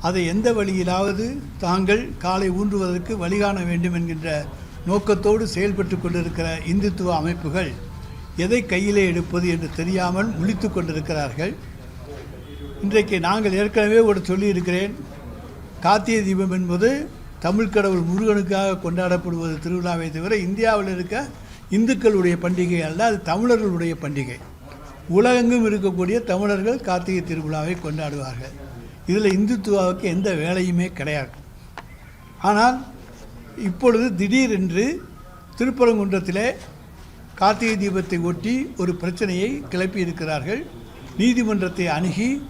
அதை எந்த வழியிலாவது தாங்கள் காலை ஊன்றுவதற்கு வழிகாண வேண்டும் என்கின்ற நோக்கத்தோடு செயல்பட்டு கொண்டிருக்கிற இந்துத்துவ அமைப்புகள் எதை கையிலே எடுப்பது என்று தெரியாமல் முழித்து கொண்டிருக்கிறார்கள். இன்றைக்கு நாங்கள் ஏற்கனவே ஒரு சொல்லியிருக்கிறேன். கார்த்திகை தீபம் என்பது தமிழ் கடவுள் முருகனுக்காக கொண்டாடப்படுவது திருவிழாவை தவிர இந்தியாவில் இருக்க இந்துக்களுடைய பண்டிகை அல்ல அது தமிழர்களுடைய பண்டிகை. உலகெங்கும் இருக்கக்கூடிய தமிழர்கள் கார்த்திகை திருவிழாவை கொண்டாடுவார்கள். இதில் இந்துத்துவாவுக்கு எந்த வேலையுமே கிடையாது. ஆனால் இப்பொழுது திடீரென்று திருப்பரங்குன்றத்திலே கார்த்திகை தீபத்தை ஒட்டி ஒரு பிரச்சனையை கிளப்பி இருக்கிறார்கள் நீதிமன்றத்தை அணுகி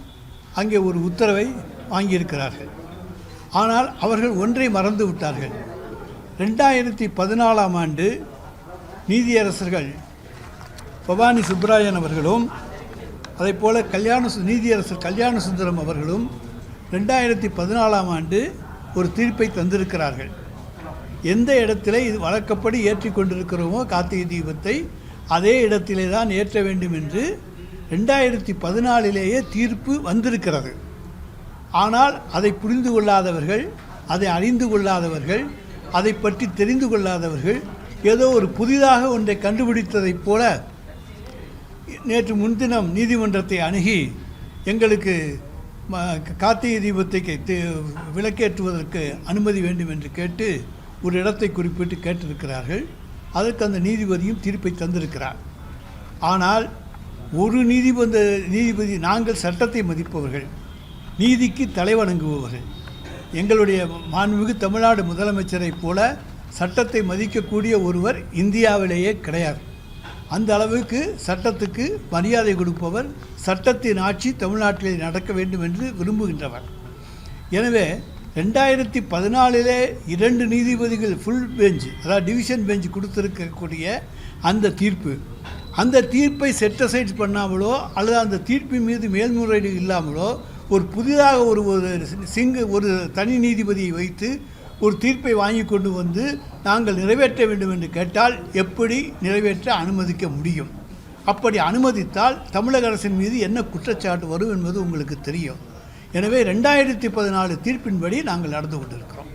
அங்கே ஒரு உத்தரவை வாங்கியிருக்கிறார்கள். ஆனால் அவர்கள் ஒன்றை மறந்து விட்டார்கள். ரெண்டாயிரத்தி பதினாலாம் ஆண்டு நீதியரசர்கள் பவானி சுப்ராயன் அவர்களும் அதைப்போல் கல்யாண சு- நீதியரசர் கல்யாண சுந்தரம் அவர்களும் ரெண்டாயிரத்தி பதினாலாம் ஆண்டு ஒரு தீர்ப்பை தந்திருக்கிறார்கள். எந்த இடத்திலே இது வழக்கப்படி ஏற்றி கொண்டிருக்கிறோமோ கார்த்திகை தீபத்தை அதே இடத்திலே தான் ஏற்ற வேண்டும் என்று ரெண்டாயிரத்தி பதினாலிலேயே தீர்ப்பு வந்திருக்கிறது. ஆனால் அதை புரிந்து கொள்ளாதவர்கள் அதை அறிந்து கொள்ளாதவர்கள் அதை பற்றி தெரிந்து கொள்ளாதவர்கள் ஏதோ ஒரு புதிதாக ஒன்றை கண்டுபிடித்ததைப் போல நேற்று முன்தினம் நீதிமன்றத்தை அணுகி எங்களுக்கு கார்த்திகை தீபத்தை விளக்கேற்றுவதற்கு அனுமதி வேண்டும் என்று கேட்டு ஒரு இடத்தை குறிப்பிட்டு கேட்டிருக்கிறார்கள். அதற்கு அந்த நீதிபதியும் தீர்ப்பை தந்திருக்கிறார். ஆனால் ஒரு நீதிபந்த நீதிபதி நாங்கள் சட்டத்தை மதிப்பவர்கள் நீதிக்கு தலைவணங்குபவர்கள் எங்களுடைய மாண்புமிகு தமிழ்நாடு முதலமைச்சரைப் போல சட்டத்தை மதிக்கக்கூடிய ஒருவர் இந்தியாவிலேயே கிடையாது. அந்த அளவுக்கு சட்டத்துக்கு மரியாதை கொடுப்பவர் சட்டத்தின் ஆட்சி தமிழ்நாட்டில் நடக்க வேண்டும் என்று விரும்புகின்றவர். எனவே ரெண்டாயிரத்தி பதினாலிலே இரண்டு நீதிபதிகள் ஃபுல் பெஞ்ச் அதாவது டிவிஷன் பெஞ்ச் கொடுத்துருக்கக்கூடிய அந்த தீர்ப்பு. அந்த தீர்ப்பை செட்டசைட் பண்ணாமலோ அல்லது அந்த தீர்ப்பின் மீது மேல்முறையீடு இல்லாமலோ ஒரு புதிதாக ஒரு ஒரு சிங்கு ஒரு தனி நீதிபதியை வைத்து ஒரு தீர்ப்பை வாங்கி கொண்டு வந்து நாங்கள் நிறைவேற்ற வேண்டும் என்று கேட்டால் எப்படி நிறைவேற்ற அனுமதிக்க முடியும்? அப்படி அனுமதித்தால் தமிழக அரசின் மீது என்ன குற்றச்சாட்டு வரும் என்பது உங்களுக்கு தெரியும். எனவே ரெண்டாயிரத்தி பதினாலு தீர்ப்பின்படி நாங்கள் நடந்து கொண்டிருக்கிறோம்.